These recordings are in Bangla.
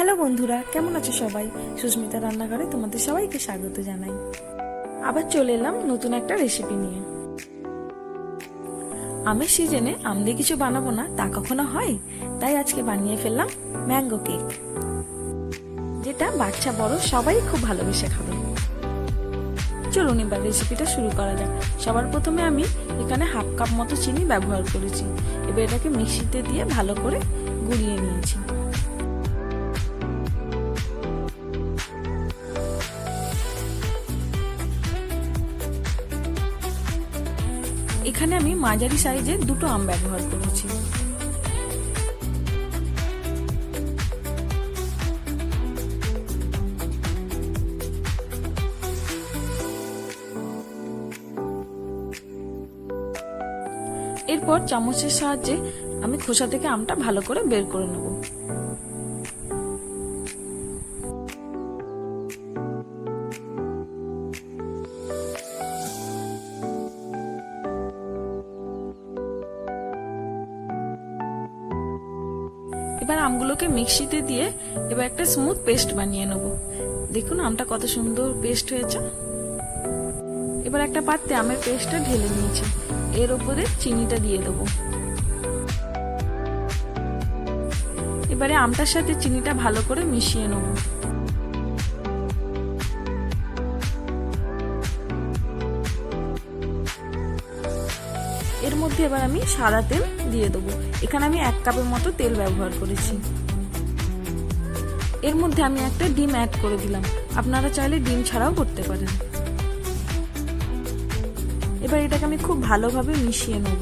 হ্যালো বন্ধুরা, কেমন আছো সবাই? সুস্মিতা রান্নাঘরে তোমাদের সবাইকে স্বাগত জানাই। আবার চলে এলাম নতুন একটা রেসিপি নিয়ে। আমের সিজনে আম দিয়ে কিছু বানাবো না, তা কখনো হয়? তাই আজকে বানিয়ে ফেললাম ম্যাঙ্গো কেক যেটা বাচ্চা, বড় সবাই খুব ভালোবেসে খাবে। চলুন এবার রেসিপিটা শুরু করা যাক। সবার প্রথমে আমি এখানে হাফ কাপ মতো চিনি ব্যবহার করেছি। এবার এটাকে মিক্সিতে দিয়ে ভালো করে গুলিয়ে নিয়েছি। এখানে আমি মাঝারি সাইজের দুটো আম ব্যবহার করেছি। এরপর চামচের সাহায্যে আমি খোসা থেকে আমটা ভালো করে বের করে নেব। এবার আমগুলোকে মিক্সিতে দিয়ে এবার একটা স্মুথ পেস্ট বানিয়ে নেব। দেখুন আমটা কত সুন্দর পেস্ট হয়েছে। এবার একটা পাত্রে আমের পেস্টটা ঢেলে নিয়েছি। এর উপরে চিনিটা দিয়ে দেবো। এবারে আমটার সাথে চিনিটা ভালো করে মিশিয়ে নেব। মধ্যে এবার আমি সাদা তেল দিয়ে দেবো। এখানে আমি এক কাপের মতো তেল ব্যবহার করেছি। এর মধ্যে আমি একটা ডিম অ্যাড করে দিলাম। আপনারা চাইলে ডিম ছাড়াও করতে পারেন। এবার এটাকে আমি খুব ভালোভাবে মিশিয়ে নেব।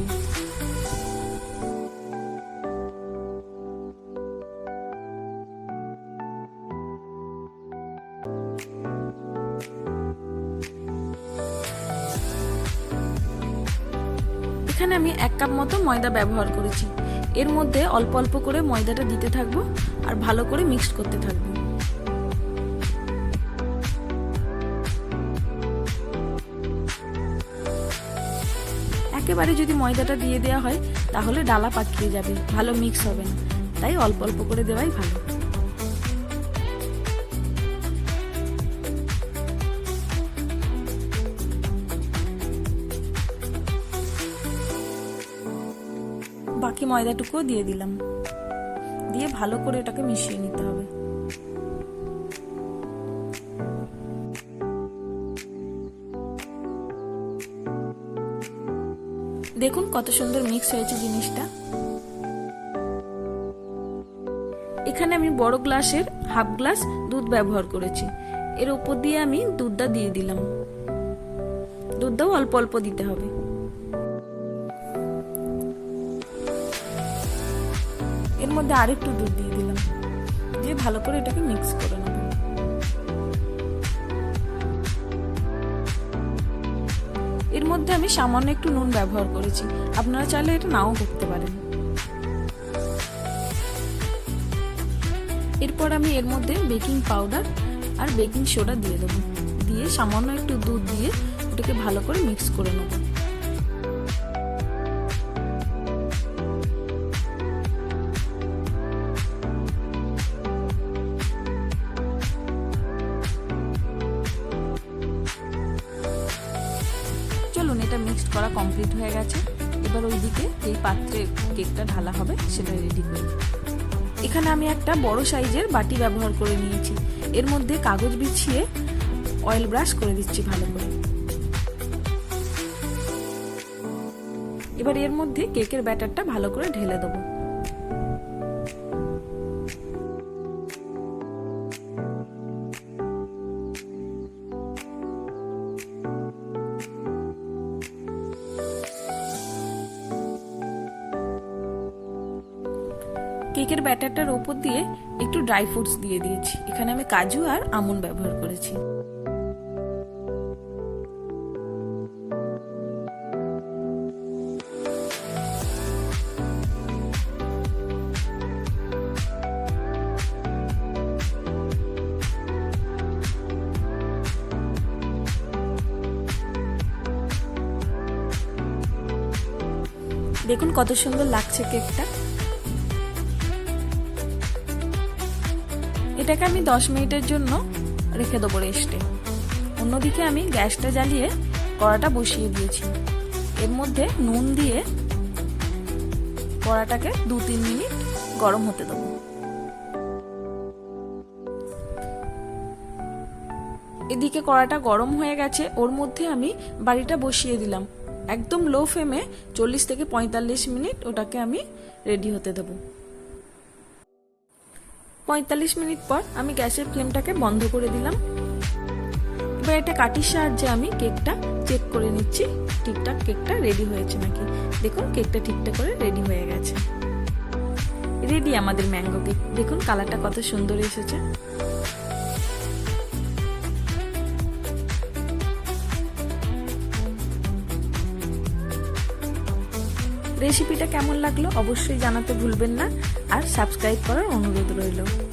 এখানে আমি এক কাপ মতো ময়দা ব্যবহার করেছি। এর মধ্যে অল্প অল্প করে ময়দাটা দিতে থাকব আর ভালো করে মিক্সড করতে থাকব। একেবারে যদি ময়দাটা দিয়ে দেওয়া হয়, তাহলে ডালা পাকিয়ে যাবে, ভালো মিক্স হবে না। তাই অল্প অল্প করে দেওয়াই ভালো। বাকি ময়দাটুকুও দিয়ে দিলাম। দিয়ে ভালো করে এটাকে মিশিয়ে নিতে হবে। দেখুন কত সুন্দর মিক্স হয়েছে জিনিসটা। এখানে আমি বড় গ্লাসের হাফ গ্লাস দুধ ব্যবহার করেছি। এর উপর দিয়ে আমি দুধটা দিয়ে দিলাম। দুধটাও অল্প অল্প দিতে হবে। এর মধ্যে আরেকটু দুধ দিয়ে দিলাম। দিয়ে ভালো করে এটাকে মিক্স করে নেব। এর মধ্যে আমি সামান্য একটু নুন ব্যবহার করেছি। আপনারা চাইলে এটা নাও করতে পারেন। এরপর আমি এর মধ্যে বেকিং পাউডার আর বেকিং সোডা দিয়ে দেবো। দিয়ে সামান্য একটু দুধ দিয়ে ওটাকে ভালো করে মিক্স করে নেব। মিক্সড করা কমপ্লিট হয়ে গেছে। এবার ওই দিকে যেই পাত্রে কেকটা ঢালা হবে, সেটা রেডি করি এখানে আমি একটা বড় সাইজের বাটি ব্যবহার করে নিয়েছি। এর মধ্যে কাগজ বিছিয়ে অয়েল ব্রাশ করে দিচ্ছি ভালো করে। এবার এর মধ্যে কেকের ব্যাটারটা ভালো করে ঢেলে দেবো। কেকের ব্যাটারটার ওপর দিয়ে একটু ড্রাই ফ্রুটস দিয়ে দিয়েছি। এখানে আমি কাজু আর আমন ব্যবহার করেছি। দেখুন কত সুন্দর লাগছে কেকটা। এটাকে আমি দশ মিনিটের জন্য রেখে দেবো রেস্টে। অন্যদিকে আমি গ্যাসটা জ্বালিয়ে কড়াটা বসিয়ে দিয়েছি। এর মধ্যে নুন দিয়ে কড়াটাকে দু তিন মিনিট গরম হতে দেবো। এদিকে কড়াটা গরম হয়ে গেছে, ওর মধ্যে আমি বাড়িটা বসিয়ে দিলাম। একদম লো ফ্লেমে চল্লিশ থেকে পঁয়তাল্লিশ মিনিট ওটাকে আমি রেডি হতে দেবো। পঁয়তাল্লিশ মিনিট পর আমি গ্যাসের ফ্লেমটাকে বন্ধ করে দিলাম। এবার একটা কাটির সাহায্যে আমি কেকটা চেক করে নিচ্ছি, ঠিকঠাক কেকটা রেডি হয়েছে নাকি। দেখুন, কেকটা ঠিকঠাক করে রেডি হয়ে গেছে। রেডি আমাদের ম্যাঙ্গো কেক দেখুন কালারটা কত সুন্দর এসেছে। রেসিপিটা কেমন লাগল অবশ্যই জানাতে ভুলবেন না। আর সাবস্ক্রাইব করার অনুরোধ রইল।